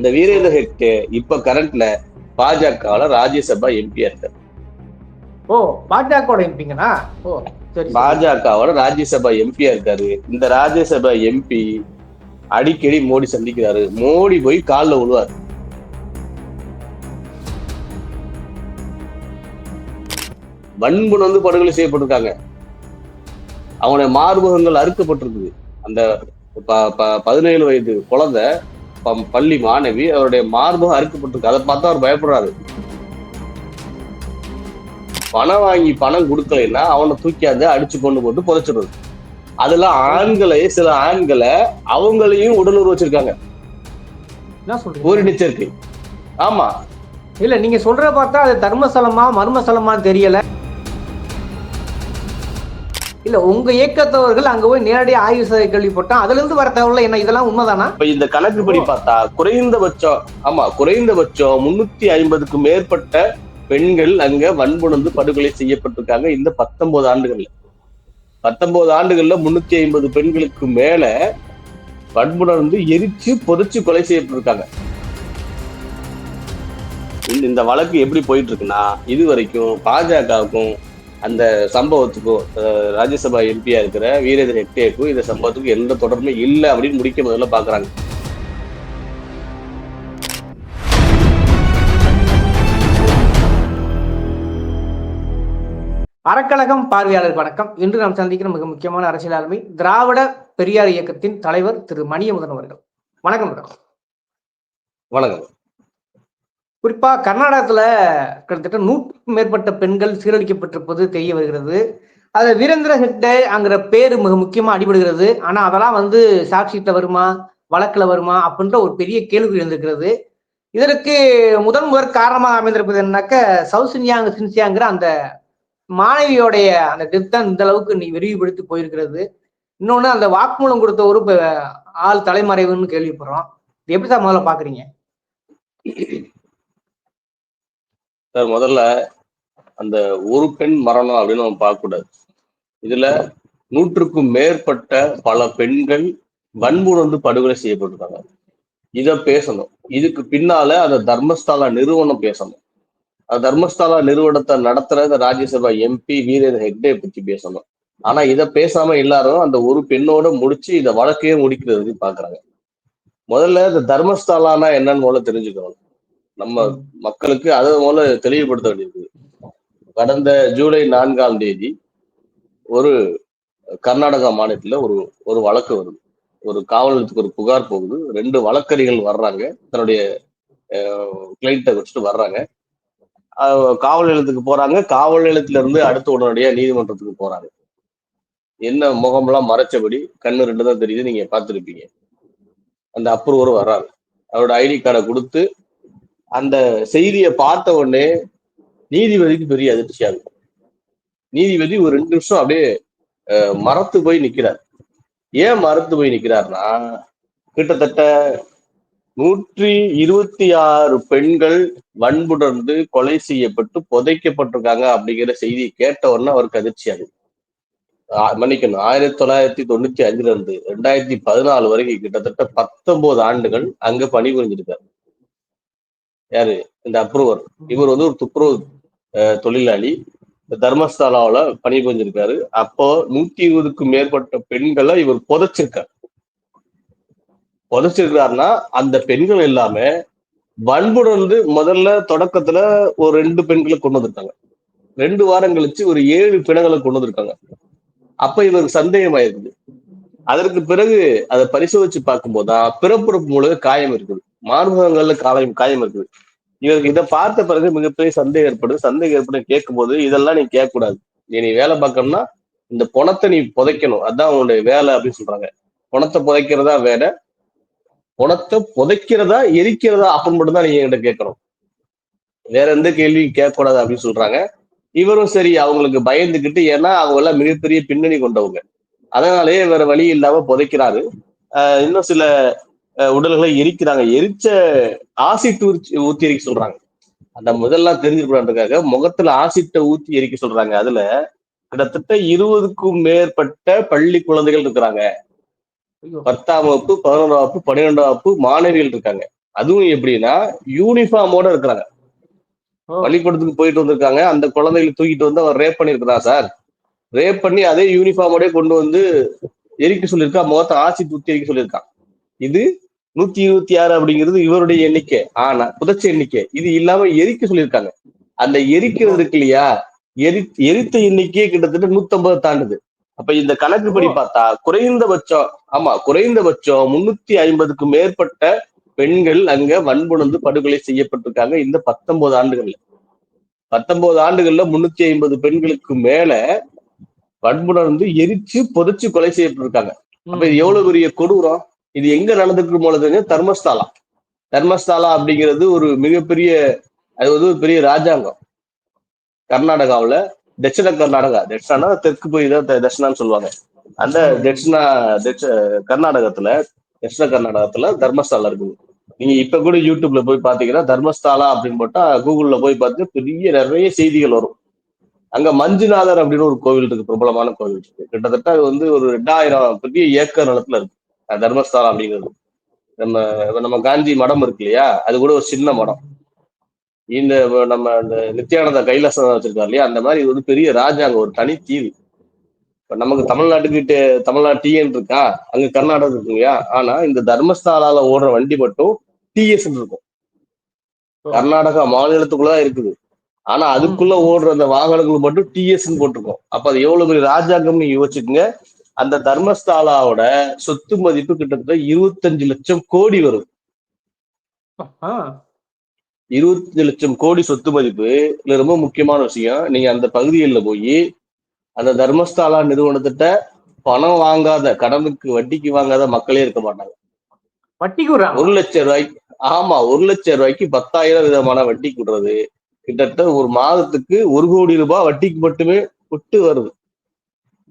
இந்த வீரேந்திர ஹெக்டே இப்ப கரண்ட்ல பாஜகவுல ராஜ்யசபா எம்பியா இருக்காரு. ஓ பாஜகவோட எம்பிங்கண்ணா ஓ. பாஜகவோட ராஜ்யசபா எம்பியா இருக்காரு. இந்த ராஜ்யசபா எம்பி அடிக்கடி மோடி சந்திக்கிறாரு. மோடி போய் கால்ல விழுவார் வன்புண் வந்து படுகொலை செய்யப்பட்டிருக்காங்க. அவனுடைய மார்பகங்கள் அறுக்கப்பட்டிருக்குது. அந்த பதினேழு வயது குழந்தை பள்ளி மாணவி அவருடைய மார்பகம் அறுக்கப்பட்டிருக்கு. அதை பார்த்து அவர் பயப்படுறாரு. பணம் வாங்கி பணம் கொடுக்கலைன்னா அவனை தூக்கியாந்து அடிச்சு கொண்டு போட்டு புதைச்சிடுறது. அதுல ஆண்களை சில ஆண்களை அவங்களையும் உடலுறவு வச்சிருக்காங்க. என்ன சொல்றீங்க? ஓரின சேர்க்கை ஆமா. இல்ல நீங்க சொல்ற பார்த்தா அது தர்மஸ்தலமா மர்மஸ்தலமான்னு தெரியல. இல்ல உங்க இயக்கத்தவர்கள் அங்க போய் நேரடியா ஆய்வு செய்ய கேள்விப்பட்டோம். அதுல இருந்து வர தகவல் என்ன இதெல்லாம் உண்மைதானா? இப்ப இந்த கணக்குப்படி பார்த்தா குறைந்தபட்சம் ஆமா குறைந்தபட்சம் முன்னூத்தி ஐம்பதுக்கு மேற்பட்ட பெண்கள் அங்க வன்புணர்ந்து படுகொலை செய்யப்பட்டிருக்காங்க இந்த பத்தொன்பது ஆண்டுகள்ல. பத்தொன்பது ஆண்டுகள்ல முன்னூத்தி ஐம்பது பெண்களுக்கு மேல வன்புணர்ந்து எரிச்சு புதைச்சு கொலை செய்யப்பட்டிருக்காங்க. இந்த- இந்த வழக்கு எப்படி போயிட்டு இருக்குன்னா இது வரைக்கும் பாஜகவுக்கும் அந்த சம்பவத்துக்கும் ராஜ்யசபா எம்பியா இருக்கிற வீரேந்திர ஹெக்டேக்கும் இந்த சம்பவத்துக்கும் எந்த தொடர்பும் இல்லை அப்படின்னு முடிக்க முதல்ல பாக்குறாங்க. அறக்கழகம் பார்வையாளர் வணக்கம். இன்று நாம் சந்திக்கிற மிக முக்கியமான அரசியல் ஆளுமை திராவிட பெரியார் இயக்கத்தின் தலைவர் திரு மணியமுதன் அவர்கள். வணக்கம் வணக்கம். குறிப்பாக கர்நாடகத்தில் கிட்டத்தட்ட நூற்றுக்கும் மேற்பட்ட பெண்கள் சீரழிக்கப்பட்டிருப்பது தெரிய வருகிறது. அதில் வீரேந்திர ஹெக்டேங்கிற பேர் மிக முக்கியமாக அடிபடுகிறது. ஆனால் அதெல்லாம் வந்து சாட்சியிட்ட வருமா? வழக்கில் வருமா? அப்படின்ற ஒரு பெரிய கேள்வி எழுந்திருக்கிறது. இதற்கு முதன் முதற் காரணமாக அமைந்திருப்பது என்னன்னாக்க சவுசின்யாங் சின்சியாங்கிற அந்த மாணவியோடைய அந்த டெத் தான் இந்த அளவுக்கு நீ விரிவுபடுத்தி போயிருக்கிறது. இன்னொன்று அந்த வாக்குமூலம் கொடுத்த ஒரு ஆள் தலைமறைவுன்னு கேள்விப்படுறோம். எப்படி தான் முதல்ல பார்க்குறீங்க சார் முதல்ல அந்த ஒரு பெண் மரணம் அப்படின்னு நம்ம பார்க்கக்கூடாது. இதுல நூற்றுக்கும் மேற்பட்ட பல பெண்கள் வன்புணர்ந்து படுகொலை செய்யப்பட்டிருக்காங்க. இத பேசணும். இதுக்கு பின்னால அந்த தர்மஸ்தாலா நிறுவனம் பேசணும். அந்த தர்மஸ்தாலா நிறுவனத்தை நடத்துற இந்த ராஜ்யசபா எம்பி வீரேந்திர ஹெக்டே பத்தி பேசணும். ஆனா இதை பேசாம எல்லாரும் அந்த ஒரு பெண்ணோட முடிச்சு இந்த வழக்கையே முடிக்கிறதுக்கு பாக்குறாங்க முதல்ல இந்த தர்மஸ்தாலானா என்னன்னு முதல்ல தெரிஞ்சுக்கணும். நம்ம மக்களுக்கு அதை முதல்ல தெளிவுபடுத்த வேண்டியது. கடந்த ஜூலை நான்காம் தேதி ஒரு கர்நாடகா மாநிலத்துல ஒரு ஒரு வழக்கு வருது ஒரு காவல் நிலையத்துக்கு ஒரு புகார் போகுது. ரெண்டு வழக்கறிகள் வர்றாங்க. தன்னுடைய கிளைண்ட்டை வச்சுட்டு வர்றாங்க. காவல் நிலையத்துக்கு போறாங்க. காவல் நிலையத்துல இருந்து அடுத்து நீதிமன்றத்துக்கு போறாங்க. என்ன முகமெல்லாம் மறைச்சபடி கண்ணு ரெண்டு தான் தெரியுது. நீங்க பார்த்துருப்பீங்க. அந்த அப்ரூவர் வர்றாரு. அவரோட ஐடி கார்டை கொடுத்து அந்த செய்தியை பார்த்த உடனே நீதிபதிக்கு பெரிய அதிர்ச்சியா இருக்கும் நீதிபதி ஒரு ரெண்டு நிமிஷம் அப்படியே அஹ், மரத்து போய் நிக்கிறார். ஏன் மரத்து போய் நிக்கிறார்னா கிட்டத்தட்ட நூற்றி இருபத்தி ஆறு பெண்கள் வன்புணர்ந்து கொலை செய்யப்பட்டு புதைக்கப்பட்டிருக்காங்க அப்படிங்கிற செய்தியை கேட்ட உடனே அவருக்கு அதிர்ச்சியாகுது மன்னிக்கணும். ஆயிரத்தி தொள்ளாயிரத்தி தொண்ணூத்தி அஞ்சுல இருந்து ரெண்டாயிரத்தி பதினாலு வரைக்கும் கிட்டத்தட்ட பத்தொன்பது ஆண்டுகள் அங்க பணிபுரிஞ்சிருக்காரு. யாரு? இந்த அப்ரூவர். இவர் வந்து ஒரு துப்புரவு தொழிலாளி. இந்த பணி பணிபுரிஞ்சிருக்காரு. அப்போ நூத்தி இருபதுக்கும் மேற்பட்ட பெண்களை இவர் புதைச்சிருக்காரு. புதைச்சிருக்காருன்னா அந்த பெண்கள் எல்லாமே வந்து முதல்ல தொடக்கத்துல ஒரு ரெண்டு பெண்களை கொண்டு வந்திருக்காங்க. ரெண்டு வாரம் கழிச்சு ஒரு ஏழு பிணங்களை கொண்டு வந்திருக்காங்க. அப்ப இவருக்கு சந்தேகம் ஆயிருக்குது அதற்கு பிறகு அதை பரிசோதிச்சு பார்க்கும்போதுதான் பிறப்புறுப்பு மூலம் காயம் இருக்குது. மார்பகங்கள்ல காயம் காயம் இருக்குது. இவருக்கு இதை பார்த்த பிறகு மிகப்பெரிய சந்தேகம் ஏற்படுது சந்தேகம் ஏற்படும் கேட்கும்போது இதெல்லாம் நீ கேட்க கூடாது நீ நீ வேலை பார்க்கணும்னா இந்த பணத்தை நீ புதைக்கணும். அதான் உன்னுடைய வேலை அப்படின்னு சொல்றாங்க. பணத்தை புதைக்கிறதா வேலை பணத்தை புதைக்கிறதா எரிக்கிறதா? அப்படின்னு மட்டும் தான் நீங்க என்கிட்ட கேட்கணும். வேற எந்த கேள்வியும் கேட்கக்கூடாது அப்படின்னு சொல்றாங்க. இவரும் சரி அவங்களுக்கு பயந்துக்கிட்டு ஏன்னா அவங்க எல்லாம் மிகப்பெரிய பின்னணி கொண்டவங்க. அதனாலேயே வேற வழி இல்லாம புதைக்கிறாரு. ஆஹ் இன்னும் சில உடல்களை எரிக்கிறாங்க. எரிச்ச ஆசிட் ஊற்றி ஊத்தி எரிக்க சொல்றாங்க. அந்த முதல்லாம் தெரிஞ்சுக்கூடாதுக்காக முகத்துல ஆசிட்டை ஊத்தி எரிக்க சொல்றாங்க. அதுல கிட்டத்தட்ட இருபதுக்கும் மேற்பட்ட பள்ளி குழந்தைகள் இருக்கிறாங்க. பத்தாம் வகுப்பு பதினொன்றாம் வகுப்பு பன்னிரெண்டாம் வகுப்பு மாணவிகள் இருக்காங்க. அதுவும் எப்படின்னா யூனிஃபார்மோட இருக்கிறாங்க. பள்ளிக்கூடத்துக்கு போயிட்டு வந்திருக்காங்க. அந்த குழந்தைகளை தூக்கிட்டு வந்து அவர் ரேப் பண்ணிருக்கிறான் சார்? ரேப் பண்ணி அதே யூனிஃபார்மோட கொண்டு வந்து எரிக்க சொல்லியிருக்கா. முகத்தை ஆசி தூத்தி எரிக்க சொல்லியிருக்கான் இது நூத்தி இருபத்தி ஆறு அப்படிங்கிறது இவருடைய எண்ணிக்கை. ஆனா புதைச்ச எண்ணிக்கை. இது இல்லாம எரிக்க சொல்லியிருக்காங்க. அந்த எரிக்கிறது இருக்கு இல்லையா? எரி எரித்த எண்ணிக்கையே கிட்டத்தட்ட நூத்தம்பது தாண்டுது. அப்ப இந்த கணக்குப்படி ஓ. பார்த்தா குறைந்தபட்சம் ஆமா குறைந்தபட்சம் முன்னூத்தி ஐம்பதுக்கு மேற்பட்ட பெண்கள் அங்க வன்புணர்ந்து படுகொலை செய்யப்பட்டிருக்காங்க இந்த பத்தொன்பது ஆண்டுகள்ல. பத்தொன்பது ஆண்டுகள்ல முன்னூத்தி ஐம்பது பெண்களுக்கு மேல வன்புணர்ந்து எரிச்சு புதைச்சு கொலை செய்யப்பட்டிருக்காங்க. அப்ப இது எவ்வளவு பெரிய கொடூரம்? இது எங்க நடந்துக்கு போலதுங்க தர்மஸ்தாலா. தர்மஸ்தாலா அப்படிங்கிறது ஒரு மிகப்பெரிய அது வந்து ஒரு பெரிய ராஜாங்கம். கர்நாடகாவில் தட்சிண கர்நாடகா தட்சிணா தெற்கு போய் தான் த- தட்சிணான்னு சொல்லுவாங்க. அந்த தட்சிணா தட்ச கர்நாடகத்துல தட்சிண கர்நாடகத்துல தர்மஸ்தாலா இருக்குது. நீங்க இப்ப கூட யூடியூப்ல போய் பாத்தீங்கன்னா தர்மஸ்தாலா அப்படின்னு போட்டா கூகுள்ல போய் பார்த்து பெரிய நிறைய செய்திகள் வரும். அங்க மஞ்சுநாதர் அப்படின்னு ஒரு கோவில் இருக்கு பிரபலமான கோவில் இருக்கு. கிட்டத்தட்ட அது வந்து ஒரு ரெண்டாயிரம் பெரிய ஏக்கர் நிலத்துல இருக்கு. தர்மஸ்தாலம் அப்படிங்கிறது. நம்ம நம்ம காந்தி மடம் இருக்கு இல்லையா? அது கூட ஒரு சின்ன மடம். இந்த நம்ம அந்த நித்யானந்த கைலாசம் வச்சிருக்காரு இல்லையா? அந்த மாதிரி இது வந்து பெரிய ராஜாங்க ஒரு தனி தீவு. இப்ப நமக்கு தமிழ்நாட்டுக்கிட்ட தமிழ்நாடு டிஎன் இருக்கா? அங்க கர்நாடகம் இருக்கு இல்லையா? ஆனா இந்த தர்மஸ்தாலால ஓடுற வண்டி மட்டும் டிஎஸ் இருக்கும். கர்நாடகா மாநிலத்துக்குள்ளதான் இருக்குது. ஆனா அதுக்குள்ள ஓடுற அந்த வாகனங்கள் மட்டும் டிஎஸ் போட்டிருக்கோம். அப்ப அது எவ்வளவு பெரிய ராஜாங்கம் யோசிச்சுக்கோங்க. அந்த தர்மஸ்தாலாவோட சொத்து மதிப்பு கிட்டத்தட்ட இருபத்தஞ்சு லட்சம் கோடி வரும். இருபத்தஞ்சு லட்சம் கோடி சொத்து மதிப்பு இதுல ரொம்ப முக்கியமான விஷயம். நீங்க அந்த பகுதிகளில் போய் அந்த தர்மஸ்தாலா நிறுவனத்திட்ட பணம் வாங்காத கடனுக்கு வட்டிக்கு வாங்காத மக்களே இருக்க மாட்டாங்க. வட்டிக்கு ஒரு லட்சம் ரூபாய்க்கு ஆமா ஒரு லட்சம் ரூபாய்க்கு பத்தாயிரம் விதமான வட்டி விடுறது கிட்டத்தட்ட ஒரு மாதத்துக்கு ஒரு கோடி ரூபாய் வட்டிக்கு மட்டுமே விட்டு வருது.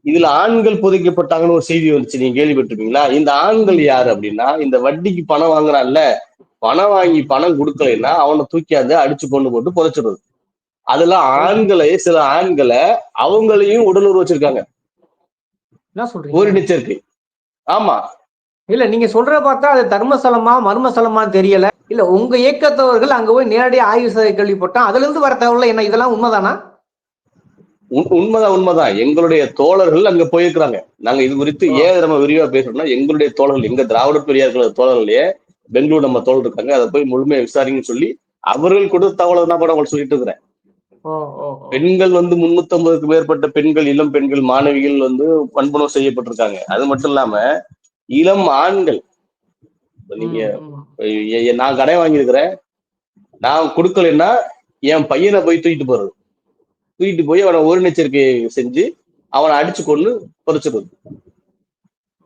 இதுல ஆண்கள் புதைக்கப்பட்டாங்கன்னு ஒரு செய்தி வந்துச்சு. நீங்க கேள்விப்பட்டிருக்கீங்களா இந்த ஆண்கள் யாரு அப்படின்னா இந்த வட்டிக்கு பணம் வாங்குறான்ல பணம் வாங்கி பணம் கொடுக்கலைன்னா அவனை தூக்கியாந்து அடிச்சு கொண்டு போட்டு புதைச்சிடுறது. அதுல ஆண்களை சில ஆண்களை அவங்களையும் உடலுறவு வச்சிருக்காங்க. ஓரின சேர்க்கை ஆமா. இல்ல நீங்க சொல்ற பார்த்தா அது தர்மஸ்தலமா மர்மஸ்தலமா தெரியல. இல்ல உங்க இயக்கத்தவர்கள் அங்க போய் நேரடியா ஆய்வு செய்ய கேள்விப்பட்டோம் அதுல இருந்து வர தகவல் என்ன? இதெல்லாம் உண்மைதானா? உண்- உண்மைதான் உண்மைதான். எங்களுடைய தோழர்கள் அங்க போயிருக்கிறாங்க. நாங்க இது குறித்து ஏன் நம்ம விரிவா பேசுறோம்னா எங்களுடைய தோழர்கள் எங்க திராவிட பெரியார்கள் தோழர்களே பெங்களூர் நம்ம தோழர் இருக்காங்க. அதை போய் முழுமையா விசாரிங்கன்னு சொல்லி அவர்கள் கொடுத்த தகவல் தான் கூட உங்களுக்கு சொல்லிட்டு இருக்கிறேன். பெண்கள் வந்து முன்னூத்தி ஐம்பதுக்கு மேற்பட்ட பெண்கள் இளம் பெண்கள் மாணவிகள் வந்து வன்புணம் செய்யப்பட்டிருக்காங்க. அது மட்டும் இல்லாம இளம் ஆண்கள். நீங்க நான் கடை வாங்கியிருக்கிறேன். நான் கொடுக்கலைன்னா என் பையனை போய் தூக்கிட்டு போறது. தூக்கிட்டு போய் அவனை ஒருநெச்சரிக்கை செஞ்சு அவனை அடிச்சு கொண்டு புதைச்சிடுறது.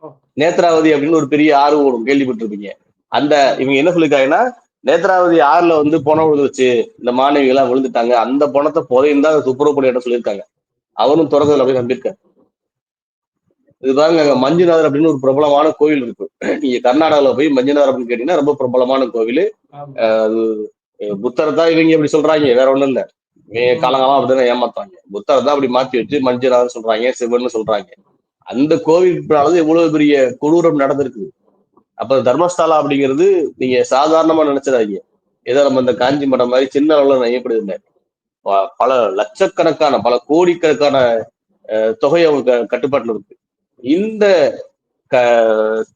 ஓ. நேத்ராவதி அப்படின்னு ஒரு பெரிய ஆறு ஓடும் கேள்விப்பட்டிருப்பீங்க. அந்த இவங்க என்ன சொல்லிருக்காங்கன்னா நேத்ராவதி ஆறுல வந்து பணம் விழுந்துச்சு இந்த மாணவிகள் எல்லாம் விழுந்துட்டாங்க. அந்த பணத்தை புதையும் தான் துப்புரவு பணியிட சொல்லியிருக்காங்க. அவரும் தொடர்றதுல போய் நம்பியிருக்காரு. இது பாருங்க அங்க மஞ்சுநாதர் அப்படின்னு ஒரு பிரபலமான கோவில் இருக்கு. நீங்க கர்நாடகால போய் மஞ்சுநாதர் அப்படின்னு கேட்டீங்கன்னா ரொம்ப பிரபலமான கோவில். புத்தர் தான் இவங்க இப்படி சொல்றாங்க. வேற ஒண்ணும் இல்ல. காலங்காலம் அப்படிதான் ஏமாத்துறாங்க. புத்தர் தான் அப்படி மாத்தி வச்சு மஞ்சள் சொல்றாங்க சிவன் சொல்றாங்க. அந்த கோவிலுக்கு எவ்வளவு பெரிய கொடூரம் நடந்திருக்கு அப்ப தர்மஸ்தாலா அப்படிங்கிறது நீங்க சாதாரணமா நினைச்சிடாதீங்க. ஏதோ நம்ம இந்த காஞ்சி மடம் மாதிரி சின்ன அளவுல நையப்படுது இல்லை பல லட்சக்கணக்கான பல கோடிக்கணக்கான தொகை அவங்க கட்டுப்பாட்டுல இருக்கு. இந்த க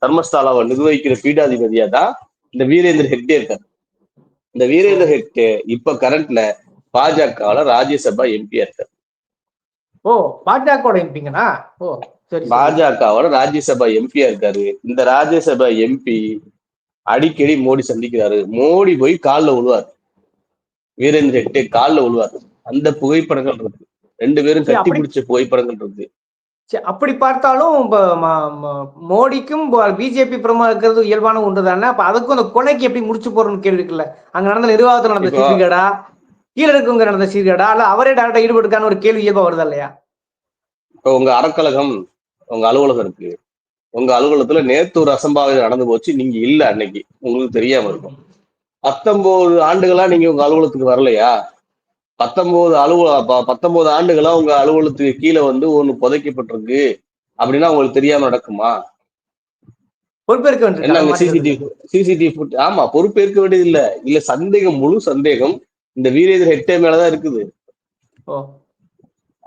தர்மஸ்தாலாவை நிர்வகிக்கிற பீடாதிபதியா தான் இந்த வீரேந்திர ஹெக்டே இருக்காரு. இந்த வீரேந்திர ஹெக்டே இப்ப கரண்ட்ல பாஜகவுல ராஜ்யசபா எம்பியா இருக்காரு. ஓ பாஜக எம்பிங்கண்ணா ஓ சரி. பாஜகவோட ராஜ்யசபா எம்பியா இருக்காரு. இந்த ராஜ்யசபா எம்பி அடிக்கடி மோடி சந்திக்கிறாரு. மோடி போய் கால்ல விழுவார் வீரேந்திர ஹெக்டே கால்ல விழுவார் அந்த புகைப்படங்கள் இருக்கு. ரெண்டு பேரும் கட்டி பிடிச்ச புகைப்படங்கள் இருக்கு. அப்படி பார்த்தாலும் மோடிக்கும் பிஜேபி பிரமா இருக்கிறது இயல்பான ஒன்று தானே அப்ப அதுக்கும் அந்த கொலைக்கு எப்படி முடிச்சு போறோம்னு கேள்வி இருக்குல்ல. அங்க நடந்த நிர்வாகத்தில் நடந்த இருக்கவங்க நடந்த சீர்கேடா? அல்ல அவரே டேரக்டா ஈடுபட்டுக்கான ஒரு கேள்வி இயல்பா வருதா இல்லையா? இப்ப உங்க அறக்கழகம் உங்க அலுவலகம் இருக்கு. உங்க அலுவலகத்துல நேத்து ஒரு அசம்பாவிதம் நடந்து போச்சு நீங்க இல்ல அன்னைக்கு. உங்களுக்கு தெரியாம இருக்கும். பத்தொன்பது ஆண்டுகளா நீங்க உங்க அலுவலகத்துக்கு வரலையா? பத்தொன்பது அலுவல பத்தொன்பது ஆண்டுகளா உங்க அலுவலகத்துக்கு கீழே வந்து ஒண்ணு புதைக்கப்பட்டிருக்கு. அப்படின்னா உங்களுக்கு தெரியாம நடக்குமா? பொறுப்பேற்க வேண்டியிருக்காங்க சிசிடிவி சிசிடிவி ஆமா பொறுப்பேற்க வேண்டியது இல்ல. இல்ல சந்தேகம் முழு சந்தேகம் இந்த வீரேந்திர ஹெக்டே மேலதான் இருக்குது.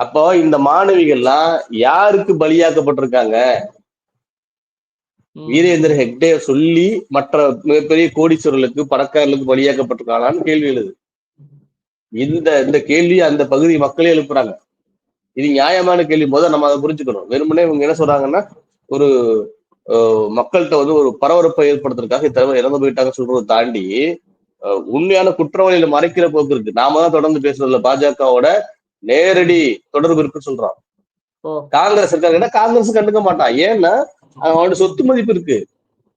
அப்போ இந்த மாணவிகள்லாம் யாருக்கு பலியாக்கப்பட்டிருக்காங்க. வீரேந்திர ஹெக்டே சொல்லி மற்ற மிகப்பெரிய கோடீஸ்வரர்களுக்கு பணக்காரர்களுக்கு பலியாக்கப்பட்டிருக்காங்களான்னு கேள்வி எழுது. இந்த இந்த கேள்வி அந்த பகுதி மக்களே எழுப்புறாங்க. இது நியாயமான கேள்வி. முதல் நம்ம அதை புரிஞ்சுக்கணும். வெறுமனே இவங்க என்ன சொல்றாங்கன்னா ஒரு மக்கள்கிட்ட வந்து ஒரு பரபரப்பை ஏற்படுத்துறதுக்காக இத்தனை இறந்து போயிட்டாங்க சொல்றதை தாண்டி உண்மையான குற்றவாளிகளை மறைக்கிற போக்கு இருக்கு. நாம தான் தொடர்ந்து பேசுறதுல பாஜகவோட நேரடி தொடர்பு இருக்குன்னு சொல்றோம் ஓ. காங்கிரஸ் இருக்காங்கன்னா காங்கிரஸ் கண்டுக்க மாட்டான். ஏன்னா அவனோட சொத்து மதிப்பு இருக்கு.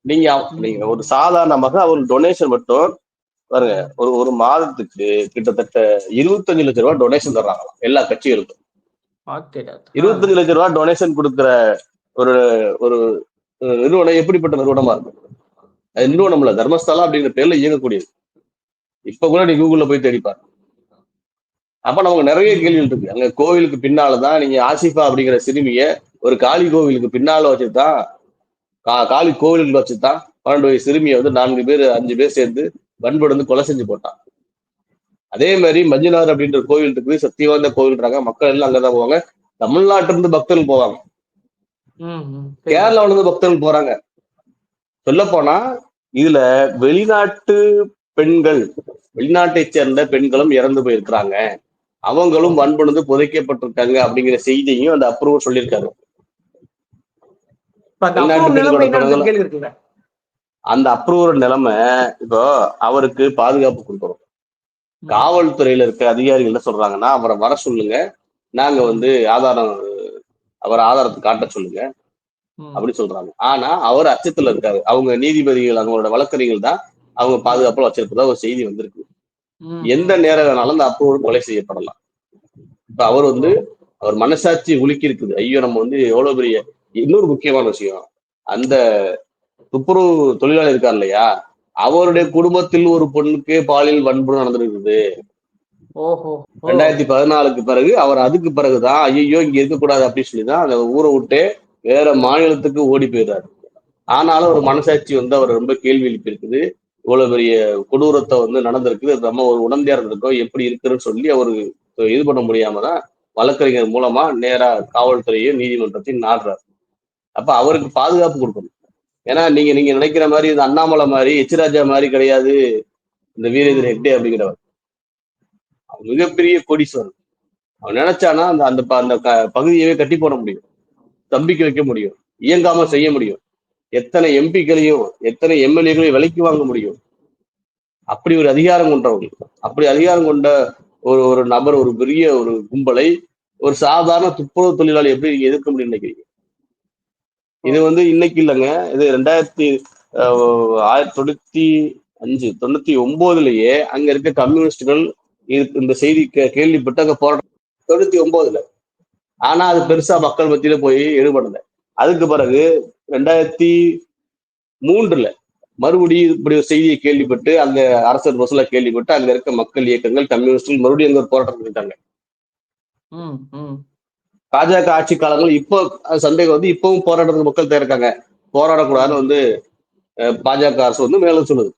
நீங்க நீங்க ஒரு சாதாரணமாக அவர் டொனேஷன் மட்டும் பாருங்க ஒரு ஒரு மாதத்துக்கு கிட்டத்தட்ட இருபத்தஞ்சு லட்சம் ரூபாய் டொனேஷன் தர்றாங்களாம் எல்லா கட்சிகளுக்கும். இருபத்தஞ்சு லட்சம் ரூபாய் டொனேஷன் கொடுக்குற ஒரு ஒரு நிறுவனம் எப்படிப்பட்ட நிறுவனமா இருக்கும் அது நிறுவனம்ல தர்மஸ்தலா அப்படிங்கிற பேர்ல இயங்கக்கூடியது. இப்ப கூட நீ கூகுள்ல போய் தேடிப்பார் அப்ப நமக்கு நிறைய கேள்விகள் இருக்கு. அங்க கோவிலுக்கு பின்னாலதான் நீங்க ஆசிஃபா அப்படிங்கிற சிறுமிய ஒரு காளி கோவிலுக்கு பின்னால வச்சுதான் கா- காளி கோவிலுக்கு வச்சுதான் பன்னெண்டு வயசு சிறுமியை வந்து நான்கு பேர் அஞ்சு பேர் சேர்ந்து வன்புடன் கொலை செஞ்சு போட்டான். அதே மாதிரி மஞ்சுநாதர் அப்படின்ற கோவில் இருக்குது. சத்தியவாந்த கோவில்ன்றாங்க. மக்கள் எல்லாம் அங்கதான் போவாங்க. தமிழ்நாட்டுல இருந்து பக்தர்கள் போவாங்க. கேரளாவுல இருந்து பக்தர்கள் போறாங்க. சொல்ல போனா இதுல வெளிநாட்டு பெண்கள் வெளிநாட்டை சேர்ந்த பெண்களும் இறந்து போயிருக்கிறாங்க. அவங்களும் வன்புணர்ந்து புதைக்கப்பட்டிருக்காங்க அப்படிங்கிற செய்தியையும் அந்த அப்ரூவர் சொல்லியிருக்காரு. அந்த அப்போ நிலைமை இப்போ அவருக்கு பாதுகாப்பு கொடுக்கணும். காவல்துறையில இருக்க அதிகாரிகள் என்ன சொல்றாங்கன்னா அவரை வர சொல்லுங்க. நாங்க வந்து ஆதாரம் அவர் ஆதாரத்தை காட்ட சொல்லுங்க. அப்படி சொல்றாங்க. ஆனா அவர் அச்சத்துல இருக்காரு. அவங்க நீதிபதிகள் அவங்களோட வழக்கறிஞர்கள் தான் அவங்க பாதுகாப்புல வச்சிருக்கிறதா ஒரு செய்தி வந்திருக்கு. எந்த நேரம் வேணாலும் அந்த அப்ரூவர் கொலை செய்யப்படலாம். இப்ப அவர் வந்து அவர் மனசாட்சி உலுக்கி இருக்குது. ஐயோ நம்ம வந்து எவ்வளவு பெரிய இன்னொரு முக்கியமான விஷயம். அந்த துப்புரவு தொழிலாளி இருக்கார் இல்லையா? அவருடைய குடும்பத்தில் ஒரு பொண்ணுக்கு பாலியல் வன்புணர்வு நடந்திருக்குது. ரெண்டாயிரத்தி பதினாலுக்கு பிறகு அவர் அதுக்கு பிறகுதான் ஐயோ இங்க இருக்கக்கூடாது அப்படின்னு சொல்லி தான் அந்த ஊரை விட்டு வேற மாநிலத்துக்கு ஓடி போயிடுறாரு. ஆனாலும் ஒரு மனசாட்சி வந்து அவர் ரொம்ப கேள்வி எழுப்பியிருக்குது. இவ்வளவு பெரிய கொடூரத்தை வந்து நடந்திருக்குது. நம்ம ஒரு உடந்தையா இருந்திருக்கோம். எப்படி இருக்குன்னு சொல்லி அவரு இது பண்ண முடியாம தான் வழக்கறிஞர் மூலமா நேரா காவல்துறையும் நீதிமன்றத்தையும் நாடுறாரு. அப்ப அவருக்கு பாதுகாப்பு கொடுக்கணும். ஏன்னா நீங்க நீங்க நினைக்கிற மாதிரி இந்த அண்ணாமலை மாதிரி எச்சிராஜா மாதிரி கிடையாது. இந்த வீரேந்திர ஹெக்டே அப்படிங்கிறவர். மிகப்பெரிய கோடீஸ்வரன் அவன் நினைச்சானா அந்த அந்த ப- அந்த க- பகுதியவே கட்டி போட முடியும். தம்பிக்கு வைக்க முடியும். இயங்காம செய்ய முடியும். எத்தனை எம்பிக்களையும் எத்தனை எம்எல்ஏக்களையும் விலைக்கு வாங்க முடியும்? அப்படி ஒரு அதிகாரம் கொண்டவங்க அப்படி அதிகாரம் கொண்ட ஒரு ஒரு நபர் ஒரு பெரிய ஒரு கும்பலை ஒரு சாதாரண துப்புரவு தொழிலாளி எப்படி நீங்க எதிர்க்க முடியும் நினைக்கிறீங்க? இது வந்து இன்னைக்கு இல்லைங்க. இது ரெண்டாயிரத்தி ஆஹ், ஆயிரத்தி தொண்ணூத்தி அஞ்சு தொண்ணூத்தி ஒன்பதுலயே அங்க இருக்க கம்யூனிஸ்டுகள் இந்த செய்தி கே- கேள்விப்பட்டு அங்க போராட்டம் தொண்ணூத்தி ஒன்பதுல ஆனா அது பெருசா மக்கள் மத்தியில போய் ஈடுபடல. அதுக்கு பிறகு ரெண்டாயிரத்தி மூன்றுல மறுபடியும் இப்படி ஒரு செய்தியை கேள்விப்பட்டு அங்க அரசர் வசூலா கேள்விப்பட்டு அங்க இருக்க மக்கள் இயக்கங்கள் கம்யூனிஸ்டுகள் மறுபடியும் அங்க ஒரு போராட்டம் பண்ணிட்டாங்க. பாஜக ஆட்சி காலங்கள் இப்போ சந்தேகம் வந்து இப்பவும் போராட்டத்துக்கு மக்கள் தேர் இருக்காங்க போராடக்கூடாதுன்னு வந்து பாஜக அரசு வந்து மேலும் சொல்லுது.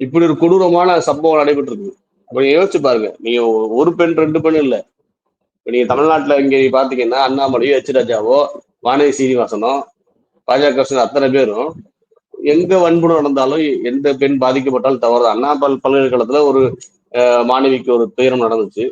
இப்படி ஒரு கொடூரமான சம்பவம் நடைபெற்று இருக்கு அப்படி யோசிச்சு பாருங்க. நீங்க ஒரு பெண் ரெண்டு பெண் இல்ல. இப்ப நீங்க தமிழ்நாட்டுல இங்க பாத்தீங்கன்னா அண்ணாமலையோ எச். ராஜாவோ வானதி சீனிவாசனோ பாஜக அத்தனை பேரும் எங்க வன்புணர் நடந்தாலும் எந்த பெண் பாதிக்கப்பட்டாலும் தவறு அண்ணா பல் பல்கலைக்கழகத்துல ஒரு அஹ், மாணவிக்கு ஒரு துயரம் நடந்துச்சு.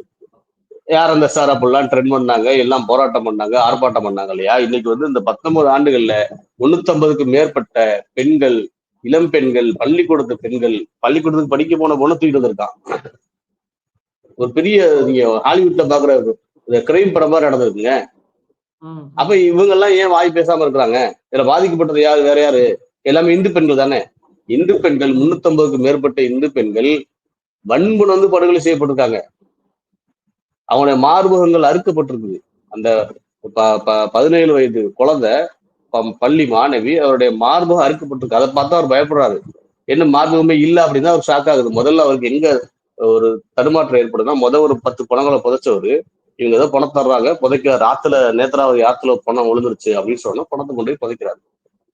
யார் அந்த சார் அப்படிலாம் ட்ரெண்ட் பண்ணாங்க. எல்லாம் போராட்டம் பண்ணாங்க ஆர்ப்பாட்டம் பண்ணாங்க இல்லையா? இன்னைக்கு வந்து இந்த பத்தொன்பது ஆண்டுகள்ல முன்னூத்தி மேற்பட்ட பெண்கள் இளம் பெண்கள் பள்ளிக்கூடத்து பெண்கள் பள்ளிக்கூடத்துக்கு படிக்க போன பொண்ணு தூக்கிட்டு வந்திருக்கான். ஒரு பெரிய நீங்க ஹாலிவுட்ல பாக்குற இந்த கிரைம் படம் மாதிரி நடந்திருக்குங்க. அப்ப இவங்க எல்லாம் ஏன் வாய் பேசாம இருக்கிறாங்க? இதுல பாதிக்கப்பட்டது யாரு? வேற யாரு? எல்லாமே இந்து பெண்கள் தானே? இந்து பெண்கள் முன்னூத்தி மேற்பட்ட இந்து பெண்கள் வன்புணர்ந்து படுகொலை செய்யப்பட்டிருக்காங்க. அவனுடைய மார்பகங்கள் அறுக்கப்பட்டிருக்குது. அந்த பதினேழு வயது குழந்தை பள்ளி மாணவி அவருடைய மார்பகம் அறுக்கப்பட்டிருக்கு. அதை பார்த்தா அவர் பயப்படுறாரு. என்ன மார்பகமே இல்ல அப்படின்னா அவர் ஷாக் ஆகுது. முதல்ல அவருக்கு எங்க ஒரு தடுமாற்றம் ஏற்படுதுன்னா முத ஒரு பத்து குளங்களை புதைச்சவரு இவங்க ஏதோ பணம் தர்றாங்க புதைக்கிறாரு ஆத்துல நேத்ராவதி ஆத்துல பணம் விழுந்துருச்சு அப்படின்னு சொன்னா பணத்தை கொண்டு போய் புதைக்கிறாரு.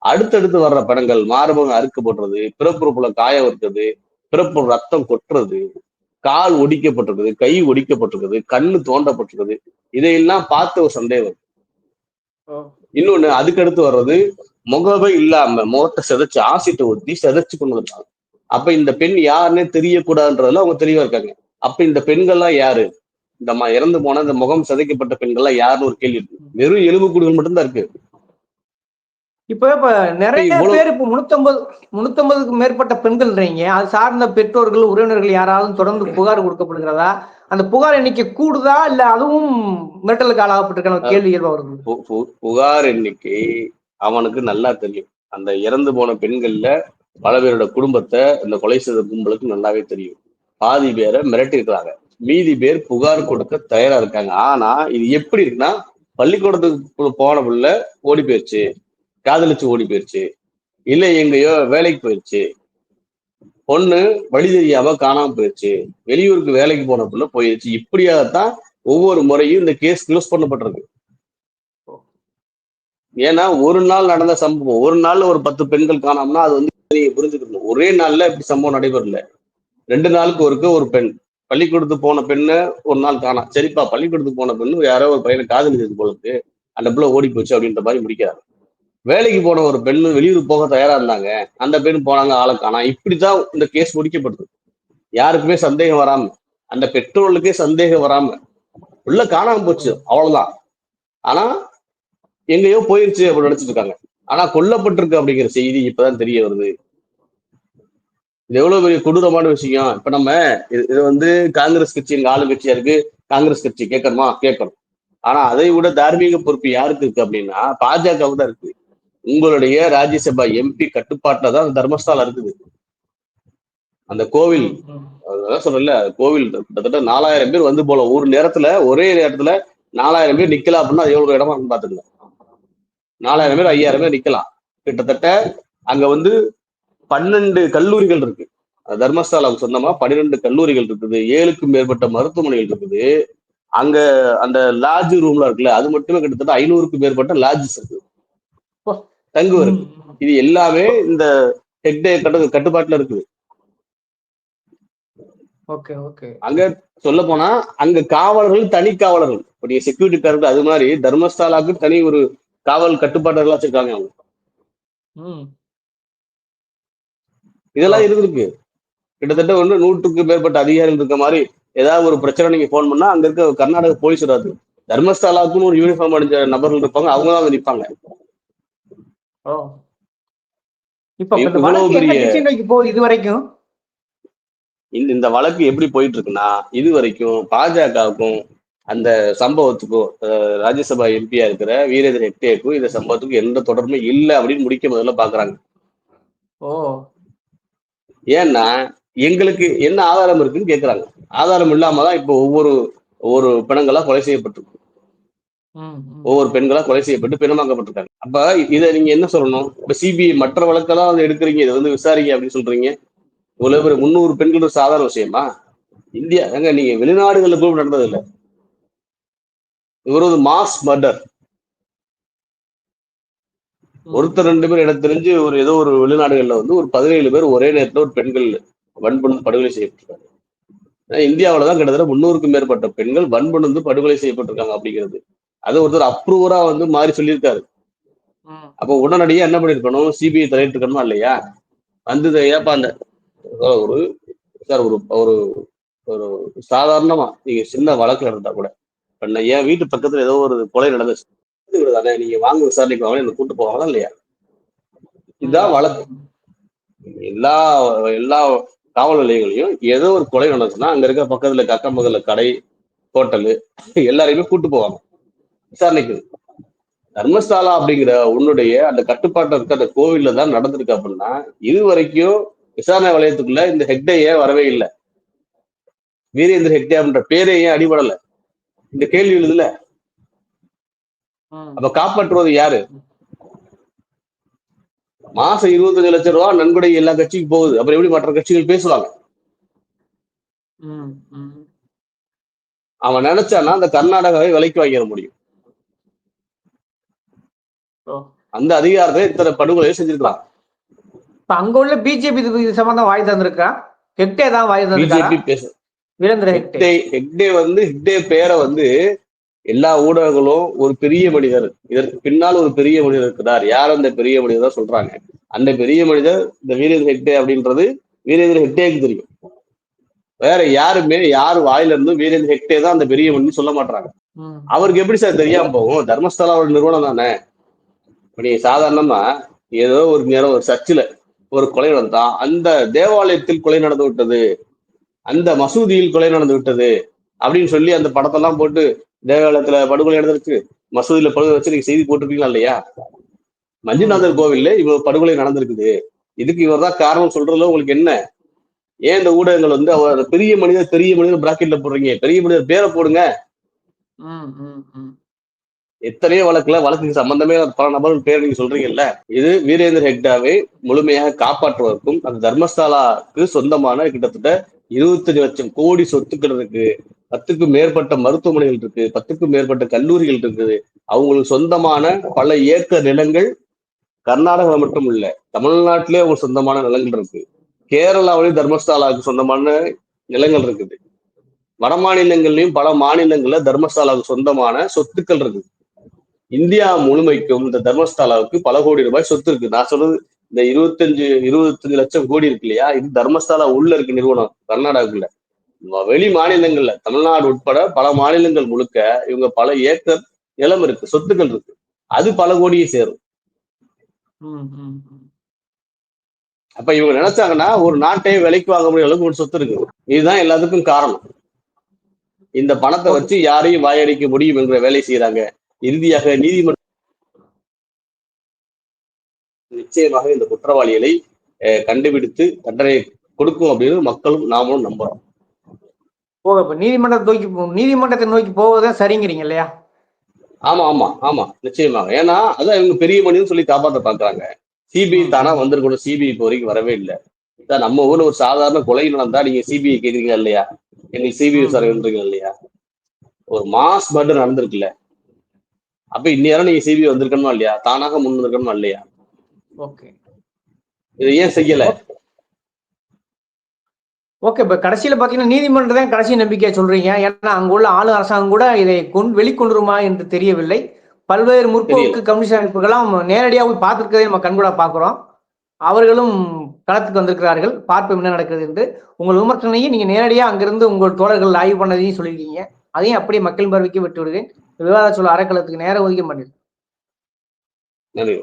அடுத்தடுத்து வர்ற படங்கள் மார்பகம் அறுக்கப்படுறது பிறப்புறுப்புல காய வைக்கிறது பிறப்பு ரத்தம் கொட்டுறது கால் ஒடிக்கப்பட்டிருக்குது கை ஒடிக்கப்பட்டிருக்குது கண்ணு தோண்டப்பட்டிருக்குது இதையெல்லாம் பார்த்த ஒரு சந்தேகம் இன்னொன்னு அதுக்கடுத்து வர்றது முகமே இல்லாம முகத்தை சிதைச்சு ஆசிட்டை ஊத்தி சிதைச்சு கொண்டு வந்தாங்க அப்ப இந்த பெண் யாருன்னே தெரியக்கூடாதுன்றதுல அவங்க தெளிவா இருக்காங்க. அப்ப இந்த பெண்கள்லாம் யாரு? இந்த ம- இறந்து போன இந்த முகம் சிதைக்கப்பட்ட பெண்கள்லாம் யாருன்னு ஒரு கேள்வி இருக்கு. வெறும் எலும்புக்கூடுகள் மட்டும்தான் இருக்கு. இப்ப இப்ப நிறைய பேர் இப்ப முன்னூத்தம்பது முன்னூத்தம்பதுக்கு மேற்பட்ட பெண்கள்ன்றீங்க. அது சார்ந்த பெற்றோர்கள் உறவினர்கள் யாராவது தொடர்ந்து புகார் கொடுக்கப்படுகிறதா? அந்த புகார் எண்ணிக்கை கூடுதா? இல்ல அதுவும் மிரட்டலுக்கு ஆளாகப்பட்டிருக்கான கேள்வி வருது. புகார் எண்ணிக்கை அவனுக்கு நல்லா தெரியும். அந்த இறந்து போன பெண்கள்ல பல பேரோட குடும்பத்தை இந்த கொலை செய்த கும்பலுக்கு நல்லாவே தெரியும். பாதி பேரை மிரட்டி இருக்கிறாங்க மீதி பேர் புகார் கொடுக்க தயாரா இருக்காங்க. ஆனா இது எப்படி இருக்குன்னா பள்ளிக்கூடத்துக்கு போன புள்ள ஓடி போயிருச்சு. காதலிச்சு ஓடி போயிருச்சு. இல்ல எங்கேயோ வேலைக்கு போயிருச்சு. பொண்ணு வழி தெரியாம காணாம போயிருச்சு. வெளியூருக்கு வேலைக்கு போன புள்ள போயிருச்சு. இப்படியாகத்தான் ஒவ்வொரு முறையும் இந்த கேஸ் க்ளோஸ் பண்ணப்பட்டிருக்கு. ஏன்னா ஒரு நாள் நடந்த சம்பவம். ஒரு நாள்ல ஒரு பத்து பெண்கள் காணாமனா அது வந்து நீங்க புரிஞ்சுக்கணும். ஒரே நாள்ல இப்படி சம்பவம் நடைபெறல. ரெண்டு நாளுக்கு ஒருக்க ஒரு பெண். பள்ளிக்கூடத்துக்கு போன பெண்ணு ஒரு நாள் காணாம் சரிப்பா பள்ளிக்கூடத்துக்கு போன பெண்ணு யாரோ ஒரு பையனை காதலிச்சது போல இருக்கு அந்த பிள்ளை ஓடி போச்சு அப்படின்ற மாதிரி முடிக்கிறாங்க வேலைக்கு போன ஒரு பெண்ணு வெளியூர் போக தயாரா இருந்தாங்க அந்த பெண் போனாங்க ஆளை காணாம் இப்படிதான் இந்த கேஸ் முடிக்கப்படுது யாருக்குமே சந்தேகம் வராம அந்த பெற்றோர்களுக்கே சந்தேகம் வராம உள்ள காணாம போச்சு அவ்வளவுதான். ஆனா எங்கேயோ போயிருச்சு அப்படின்னு நினைச்சிட்டு இருக்காங்க. ஆனா கொல்லப்பட்டிருக்கு அப்படிங்கிற செய்தி இப்பதான் தெரிய வருது. இது எவ்வளவு பெரிய கொடூரமான விஷயம். இப்ப நம்ம இது இது வந்து காங்கிரஸ் கட்சி எங்க ஆளு கட்சியா இருக்கு. காங்கிரஸ் கட்சி கேட்கணுமா? கேட்கணும். ஆனா அதை விட தார்மீக பொறுப்பு யாருக்கு இருக்கு அப்படின்னா பாஜக தான் இருக்கு. உங்களுடைய ராஜ்யசபா எம்பி கட்டுப்பாட்டுல தான் தர்மஸ்தாலம் இருக்குது. அந்த கோவில் அதான் சொல்றேன்ல கோவில் கிட்டத்தட்ட நாலாயிரம் பேர் வந்து போல. ஒரு நேரத்துல ஒரே நேரத்துல நாலாயிரம் பேர் நிக்கலாம் அப்படின்னா அது எவ்வளவு இடமா பாத்துக்கல நாலாயிரம் பேர் ஐயாயிரம் பேர் நிக்கலாம். கிட்டத்தட்ட அங்க வந்து பன்னெண்டு கல்லூரிகள் இருக்கு. தர்மஸ்தாலம் சொந்தமா பன்னிரெண்டு கல்லூரிகள் இருக்குது ஏழுக்கும் மேற்பட்ட மருத்துவமனைகள் இருக்குது. அங்க அந்த லாட்ஜ் ரூம்ல இருக்குல்ல அது மட்டுமே கிட்டத்தட்ட ஐநூறுக்கும் மேற்பட்ட லாட்ஜஸ் இருக்கு. ஓ. தங்குவருக்கு இது எல்லாமே இந்த ஹெக்டே கட்டு கட்டுப்பாட்டுல இருக்குது. ஓகே சொல்ல போனா அங்க காவலர்கள் தனி காவலர்கள். இப்ப நீங்க செக்யூரிட்டி கார்டு அது மாதிரி தர்மஸ்தாலாக்கு தனி ஒரு காவல் கட்டுப்பாடுகள் வச்சிருக்காங்க அவங்க. இதெல்லாம் இருந்திருக்கு. கிட்டத்தட்ட வந்து நூற்றுக்கு மேற்பட்ட அதிகாரிகள் இருக்க மாதிரி ஏதாவது ஒரு பிரச்சனை நீங்க போன் பண்ணா அங்க இருக்க கர்நாடக போலீஸ் வராது. தர்மஸ்தாலாவுக்குன்னு ஒரு யூனிஃபார்ம் அணிஞ்ச நபர்கள் இருப்பாங்க அவங்க தான் இப்ப இந்த வழக்கு எப்படி போயிட்டு இருக்குன்னா இது வரைக்கும்? பாஜகவுக்கும் அந்த சம்பவத்துக்கும் ராஜ்யசபா எம்பியா இருக்கிற வீரேந்திர ஹெக்டேக்கும் இந்த சம்பவத்துக்கும் எந்த தொடர்பும் இல்லை அப்படின்னு முடிக்க முதல்ல பாக்குறாங்க. ஏன்னா எங்களுக்கு என்ன ஆதாரம் இருக்குன்னு கேக்குறாங்க. ஆதாரம் இல்லாம தான் இப்போ ஒவ்வொரு ஒவ்வொரு பிணங்களா கொலை செய்யப்பட்டிருக்கு. ஒவ்வொரு பெண்களா கொலை செய்யப்பட்டு பிணமாக்கப்பட்டிருக்காங்க. அப்ப இதை நீங்க என்ன சொல்லணும்? இப்ப சிபிஐ மற்ற வழக்கெல்லாம் வந்து எடுக்கிறீங்க இதை வந்து விசாரிங்க அப்படின்னு சொல்றீங்க. இவ்வளவு பேர் முந்நூறு பெண்கள் ஒரு சாதாரண விஷயமா? இந்தியா ஏங்க நீங்க வெளிநாடுகள்ல கூட நடந்தது இல்ல ஒரு மாஸ் மர்டர் ஒருத்தர் ரெண்டு பேர் எனக்கு தெரிஞ்சு ஒரு ஏதோ ஒரு வெளிநாடுகள்ல வந்து ஒரு பதினேழு பேர் ஒரே நேரத்துல ஒரு பெண்கள் வன்புண் படுகொலை செய்யப்பட்டிருக்காங்க. இந்தியாவுல தான் கிட்டத்தட்ட முன்னூறுக்கும் மேற்பட்ட பெண்கள் வன்புணர்ந்து படுகொலை செய்யப்பட்டிருக்காங்க அப்படிங்கிறது. அது ஒருத்தர் அப்ரூவரா வந்து மாறி சொல்லியிருக்காரு. அப்போ உடனடியா என்ன பண்ணிருக்கணும் சிபிஐ தலையிட்டு இருக்கணுமா இல்லையா? வந்தது ஏப்பா அந்த ஒரு சார் ஒரு ஒரு ஒரு சாதாரணமா நீங்க சின்ன வழக்குல இருந்தா கூட இப்ப என் வீட்டு பக்கத்துல ஏதோ ஒரு கொலை நடந்துச்சு. தானே நீங்க வாங்க விசாரணைக்கு வாங்க என்ன கூட்டு போவாங்களா இல்லையா? இதுதான் வழக்கு. எல்லா எல்லா காவல் நிலையங்களையும் ஏதோ ஒரு கொலை நடந்துச்சுன்னா அங்க இருக்க பக்கத்துல இருக்க அக்கம் பக்கத்துல கடை ஹோட்டலு எல்லாரையுமே கூட்டு போவாங்க. விசாரணைக்கு. தர்மஸ்தாலா அப்படிங்கிற உன்னுடைய அந்த கட்டுப்பாட்டில் இருக்க அந்த கோவில்ல தான் நடந்திருக்கு அப்படின்னா இது வரைக்கும் விசாரணை வலயத்துக்குள்ள இந்த ஹெக்டே ஏன் வரவே இல்லை? வீரேந்திர ஹெக்டே அப்படின்ற பேரே ஏன் அடிபடல? இந்த கேள்வி எழுதுல. அப்ப காப்பாற்றுவது யாரு? மாசம் இருபத்தஞ்சு லட்சம் ரூபாய் நன்கொடை எல்லா கட்சிக்கும் போகுது. அப்புறம் எப்படி மற்ற கட்சிகள் பேசுவாங்க. அவன் நினைச்சான்னா அந்த கர்நாடகாவை விலைக்கு வாங்கிட முடியும். அந்த அதிகாரத்தை இத்தனை படுகொலையை செஞ்சிருக்கலாம் அங்க உள்ள பிஜேபி இது சம்பந்தம் வாய் தந்திருக்கா? ஹெக்டே தான் வாய் தந்திருக்காரா? பிஜேபி பேச. வீரேந்திர ஹெக்டே ஹெக்டே வந்து ஹெக்டே பேரை வந்து எல்லா ஊடகங்களும் ஒரு பெரிய மனிதர். இதற்கு பின்னால் ஒரு பெரிய மனிதர் இருக்கிறார். யார் அந்த பெரிய மனிதர் சொல்றாங்க. அந்த பெரிய மனிதர் இந்த வீரேந்திர ஹெக்டே அப்படின்றது வீரேந்திர ஹெக்டேக்கு தெரியும். வேற யாருமே யார் வாயில இருந்து வீரேந்திர ஹெக்டே தான் அந்த பெரிய மனிதன் சொல்ல மாட்டாங்க. அவருக்கு எப்படி சார் தெரியாம போகும்? தர்மஸ்தலா ஒரு நிறுவனம் தானே. இப்ப நீ சாதாரணமா ஏதோ ஒரு நேரம் ஒரு சர்ச்சில் ஒரு கொலை நடந்தா அந்த தேவாலயத்தில் கொலை நடந்து விட்டது அந்த மசூதியில் கொலை நடந்து விட்டது அப்படின்னு சொல்லி அந்த படத்தெல்லாம் போட்டு தேவாலயத்துல படுகொலை நடந்திருக்கு. மசூதியில படுகொலை வச்சு நீங்க செய்தி போட்டிருக்கீங்களா இல்லையா? மஞ்சுநாதர் கோவில்ல இவர் படுகொலை நடந்திருக்குது. இதுக்கு இவர் தான் காரணம் சொல்றதுல உங்களுக்கு என்ன? ஏன் இந்த ஊடகங்கள் வந்து அவர் பெரிய மனிதர் பெரிய மனிதர் பிராக்கெட்ல போடுறீங்க? பெரிய மனிதர் பேரை போடுங்க. எத்தனையோ வழக்குல வழக்குக்கு சம்பந்தமே பல நபர்கள் பேர் நீங்க சொல்றீங்கல்ல? இது வீரேந்திர ஹெக்டாவை முழுமையாக காப்பாற்றுவதற்கும் அந்த தர்மஸ்தாலாக்கு சொந்தமான கிட்டத்தட்ட இருபத்தஞ்சு லட்சம் கோடி சொத்துக்கள் இருக்கு. பத்துக்கும் மேற்பட்ட மருத்துவமனைகள் இருக்கு பத்துக்கும் மேற்பட்ட கல்லூரிகள் இருக்குது. அவங்களுக்கு சொந்தமான பல ஏக்கர் நிலங்கள் கர்நாடகா மட்டும் இல்ல தமிழ்நாட்டிலே அவங்க சொந்தமான நிலங்கள் இருக்கு. கேரளாவிலேயும் தர்மஸ்தாலாவுக்கு சொந்தமான நிலங்கள் இருக்குது. வட மாநிலங்கள்லயும் பல மாநிலங்கள்ல தர்மஸ்தாலாவுக்கு சொந்தமான சொத்துக்கள் இருக்குது. இந்தியா முழுமைக்கும் இந்த தர்மஸ்தாலாவுக்கு பல கோடி ரூபாய் சொத்து இருக்கு. நான் சொல்றது இந்த இருபத்தஞ்சு இருபத்தஞ்சு லட்சம் கோடி இருக்கு இல்லையா? இது தர்மஸ்தாலா உள்ள இருக்கு நிறுவனம் கர்நாடகாக்குள்ள. வெளி மாநிலங்கள்ல தமிழ்நாடு உட்பட பல மாநிலங்கள் முழுக்க இவங்க பல ஏக்கர் நிலம் இருக்கு சொத்துக்கள் இருக்கு. அது பல கோடியை சேரும். அப்ப இவங்க நினைச்சாங்கன்னா ஒரு நாட்டையே விலைக்கு வாங்க முடிய அளவுக்கு ஒரு சொத்து இருக்கு. இதுதான் எல்லாத்துக்கும் காரணம். இந்த பணத்தை வச்சு யாரையும் வாயடிக்க முடியும் என்கிற வேலை செய்யறாங்க இறுதியாக நீதிமன்றம் நிச்சயமாக இந்த குற்றவாளிகளை கண்டுபிடித்து தண்டனை கொடுக்கும் அப்படின்னு மக்களும் நாமளும் நம்புறோம். ஓ இப்ப நீதிமன்றத்தை நோக்கி நீதிமன்றத்தை நோக்கி போவதுதான் சரிங்கிறீங்க இல்லையா? ஆமா ஆமா ஆமா. நிச்சயமாக ஏன்னா அதான் இவங்க பெரிய மனிதன் சொல்லி காப்பாத்த பாக்குறாங்க. சிபிஐ தானா வந்திருக்கணும். சிபிஐ இப்போ வரைக்கும் வரவே இல்லை. இதான் நம்ம ஊர்ல ஒரு சாதாரண கொலை நடந்தா நீங்க சிபிஐ கேக்குறீங்க இல்லையா? எங்களுக்கு சிபிஐ விசாரணைன்றீங்க இல்லையா? ஒரு மாஸ் மர்டர் நடந்திருக்குல்ல. அப்ப இந்நேரம் நீங்க சிபிஐ வந்திருக்கணுமா இல்லையா? தானாக முன் வந்திருக்கணுமா இல்லையா? ஓகே. இதை ஏன் செய்யல? ஓகே இப்ப கடைசியில பாத்தீங்கன்னா நீதிமன்றம் தான் கடைசி நம்பிக்கையா சொல்றீங்க. ஏன்னா அங்க உள்ள ஆளு அரசாங்கம் கூட இதை கொண்டு வெளிக்கொண்டுருமா என்று தெரியவில்லை. பல்வேறு முற்போக்கு கம்யூனிஸ்ட் அமைப்புகளாம் நேரடியாக போய் பார்த்துருக்கதே நம்ம கண்கூடா பார்க்கிறோம். அவர்களும் களத்துக்கு வந்திருக்கிறார்கள். பார்ப்போம் என்ன நடக்குது என்று. உங்கள் விமர்சனையும் நீங்க நேரடியா அங்கிருந்து உங்கள் தோழர்கள் ஆய்வு பண்ணதையும் சொல்லியிருக்கீங்க. அதையும் அப்படியே மக்கள் பார்வைக்கு விட்டு விடுவேன் விவாத சொல்ல அறக்கலத்துக்கு நேரம் ஒதுக்க மாட்டேன். நன்றி.